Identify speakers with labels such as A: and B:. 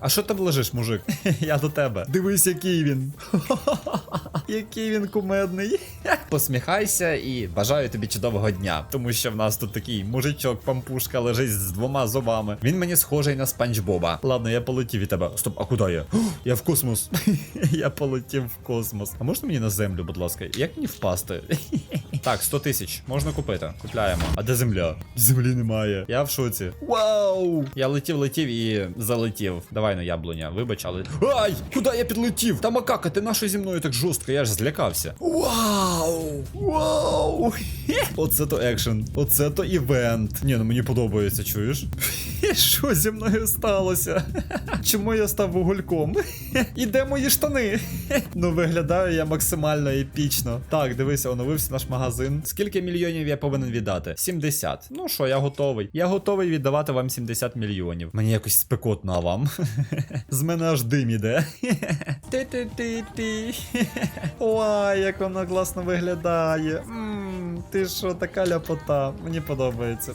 A: А що там лежиш, мужик? Я до тебе. Дивись, який він. Який він кумедний. Посміхайся і бажаю тобі чудового дня. Тому що в нас тут такий мужичок, пампушка лежить з двома зубами. Він мені схожий на спанч Боба. Ладно, я полетів від тебе. Стоп, а куди я? Я в космос. я полетів в космос. А можна мені на землю, будь ласка? Як мені впасти? Так, 100 тисяч. Можна купити. Купляємо. А де земля? Землі немає. Я в шоці. Вау! Я летів, летів і залетів. Давай на яблуня. Вибач, але. Ай! Куди я підлетів? Та макака, ти нащо зі мною так жорстко? Я ж злякався. Вау! Вау! Оце то екшен. Оце то івент. Ні, ну мені подобається, чуєш? Що зі мною сталося? Чому я став вугульком? І де мої штани? Ну, виглядаю я максимально епічно. Так, дивися, оновився наш магазин. Скільки мільйонів я повинен віддати? 70. Ну що, я готовий. Я готовий віддавати вам 70 мільйонів. Мені якось спекотно, а вам? З мене аж дим іде. Ти-ти-ти-ти. Ой, як воно класно виглядає. Ти що, така ляпота. Мені подобається.